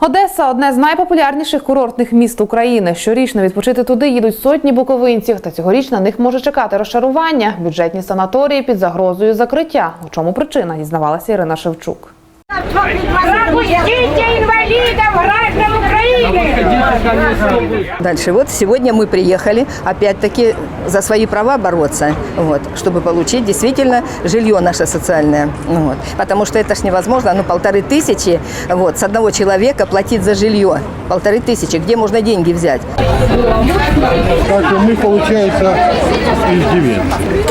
Одеса одне з найпопулярніших курортних міст України. Щорічно відпочити туди їдуть сотні буковинців. Та цьогоріч на них може чекати розчарування. Бюджетні санаторії під загрозою закриття. У чому причина? Дізнавалася Ірина Шевчук. Пропустите инвалидов, граждан Украины! Дальше. Вот сегодня мы приехали, опять-таки, за свои права бороться, вот, чтобы получить действительно жилье наше социальное. Вот. Потому что это ж невозможно, ну, полторы тысячи вот, с одного человека платить за жилье. Полторы тысячи, где можно деньги взять? Так мы, получается, из деревень.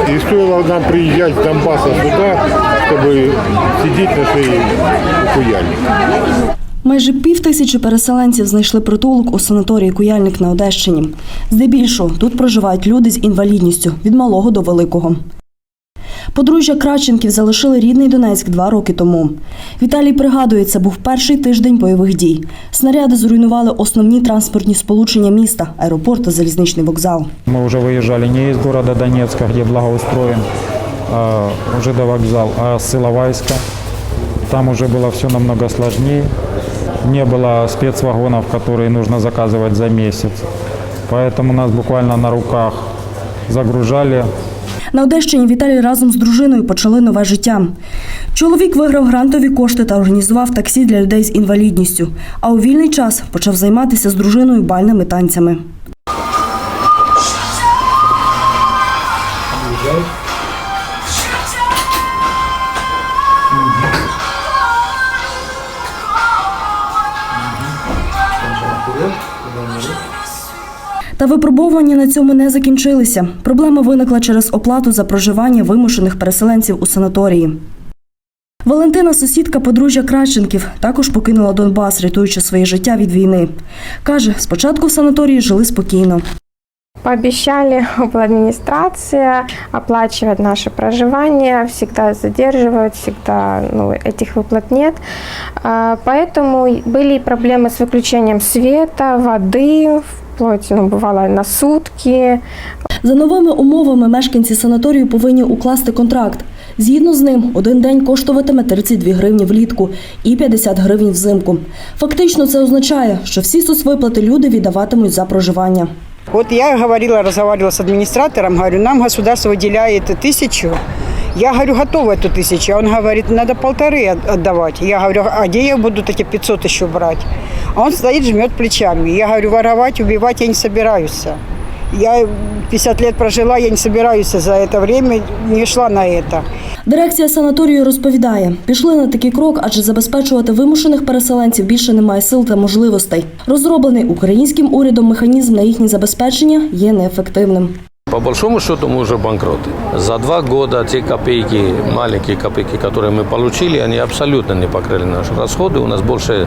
И стоило нам приезжать с Донбасса сюда, чтобы сидеть на шее куяльник. Майже пів тисячі переселенців знайшли притулок у санаторії Куяльник на Одещині. Здебільшого тут проживають люди з інвалідністю від малого до великого. Подружжя Краченків залишили рідний Донецьк два роки тому. Віталій пригадує, це був перший тиждень бойових дій. Снаряди зруйнували основні транспортні сполучення міста, аеропорт та залізничний вокзал. Мы уже выезжали не из города Донецка, где благоустроен а, уже до вокзал, а с Иловайска. Там уже было все намного сложнее. Не было спецвагонов, которые нужно заказывать за месяц. Поэтому нас буквально на руках загружали На Одещині Віталій разом з дружиною почали нове життя. Чоловік виграв грантові кошти та організував таксі для людей з інвалідністю. А у вільний час почав займатися з дружиною бальними танцями. Та випробовування на цьому не закінчилися. Проблема виникла через оплату за проживання вимушених переселенців у санаторії. Валентина, сусідка подружжя Краченків, також покинула Донбас, рятуючи своє життя від війни. Каже, спочатку в санаторії жили спокійно. Пообещали администрация оплачивать наше проживание, всегда задерживают, всегда ну, этих выплат нет. А, Поэтому были и проблемы с выключением света, воды, вплоть, ну, бывало на сутки. За новими умовами мешканці санаторію повинні укласти контракт. Згідно з ним, один день коштуватиме 32 гривні влітку і 50 гривень взимку. Фактично це означає, що всі соцвиплати люди віддаватимуть за проживання. Вот я говорила, разговаривала с администратором, говорю, нам государство выделяет тысячу. Я говорю, готова эту тысячу. А Он говорит, надо полторы от- отдавать. Я говорю, а где я буду эти 500 еще брать? А он стоит, жмет плечами. Я говорю, воровать, убивать я не собираюсь. Я 50 лет прожила, я не собираюсь за это время, не шла на это. Дирекція санаторію розповідає, пішли на такий крок, адже забезпечувати вимушених переселенців більше немає сил та можливостей. Розроблений українським урядом механізм на їхнє забезпечення є неефективним. По большому счету мы уже банкроты. За два года те копейки, маленькие копейки, которые мы получили, они абсолютно не покрыли наши расходы. У нас больше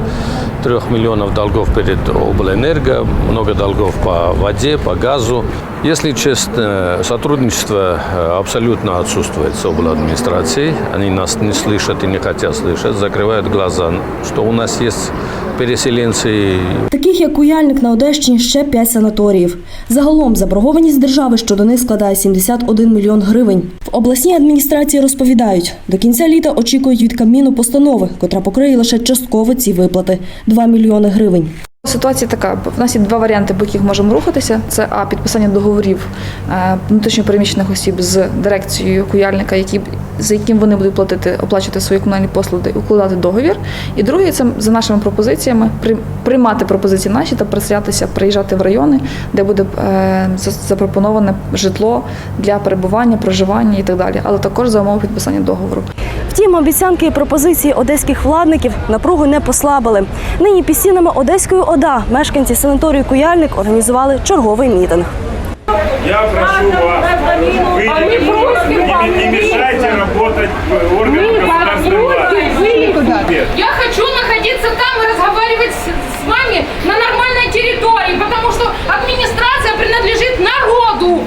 трех миллионов долгов перед облэнерго, много долгов по воде, по газу. Если честно, сотрудничество э, абсолютно отсутствует с администрацией. Они нас не слышат и не хотят слышать, закрывают глаза, что у нас есть переселенцы Таких як Куяльник на Одещині ще 5 санаторіїв. Загалом заборгованість держави щодо них складає 71 мільйон гривень. В обласній адміністрації розповідають, до кінця літа очікують від Кабміну постанови, котра покриє лише частково ці виплати 2 мільйони гривень. Ситуація така: в нас є два варіанти, по яких можемо рухатися. Це а підписання договорів е, внутрішньопереміщених осіб з дирекцією куяльника, які за яким вони будуть платити, оплачувати свої комунальні послуги, укладати договір. І друге, це за нашими пропозиціями при- приймати пропозиції наші та приселятися, приїжджати в райони, де буде е, запропоноване житло для перебування, проживання і так далі, але також за умови підписання договору. Втім, обіцянки і пропозиції одеських владників напругу не послабили. Нині під стінами Одеської ОДА мешканці санаторію Куяльник організували черговий мітинг. Я прошу вас, вы А мы просим не, вас, не мешайте работать органам государственной власти. Я хочу находиться там и разговаривать с, с вами на нормальной территории, потому что администрация принадлежит народу.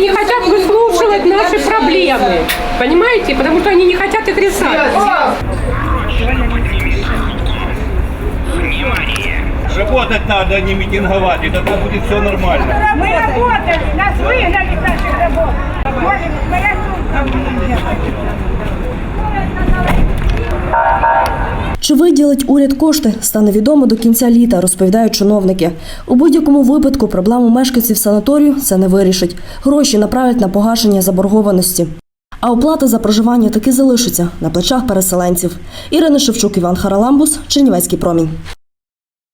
не хотят выслушивать наши проблемы. Понимаете? Потому что они не хотят их решать. Работать надо, а не митинговать, и тогда будет все нормально. Мы работаем, нас выгнали с наших работ. Моя Чи виділить уряд кошти, стане відомо до кінця літа, розповідають чиновники. У будь-якому випадку проблему мешканців санаторію це не вирішить. Гроші направлять на погашення заборгованості. А оплата за проживання таки залишиться на плечах переселенців. Ірина Шевчук, Іван Хараламбус, Чернівецький промінь.